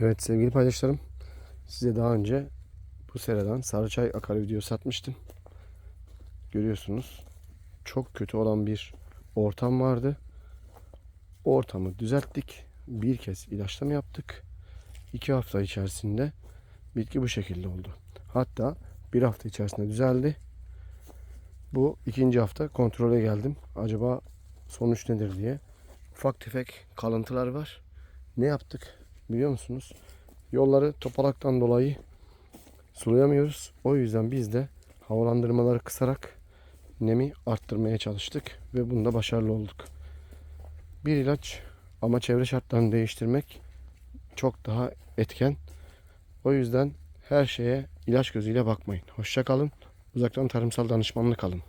Evet sevgili paydaşlarım. Size daha önce bu sereden Sarıçay akarı videosu atmıştım. Görüyorsunuz. Çok kötü olan bir ortam vardı. O ortamı düzelttik. Bir kez ilaçlama yaptık. İki hafta içerisinde bitki bu şekilde oldu. Hatta bir hafta içerisinde düzeldi. Bu ikinci hafta kontrole geldim. Acaba sonuç nedir diye. Ufak tefek kalıntılar var. Ne yaptık biliyor musunuz? Yolları topalaktan dolayı sulayamıyoruz. O yüzden biz de havalandırmaları kısarak nemi arttırmaya çalıştık ve bunda başarılı olduk. Bir ilaç ama çevre şartlarını değiştirmek çok daha etken. O yüzden her şeye ilaç gözüyle bakmayın. Hoşça kalın. Uzaktan tarımsal danışmanlık alın.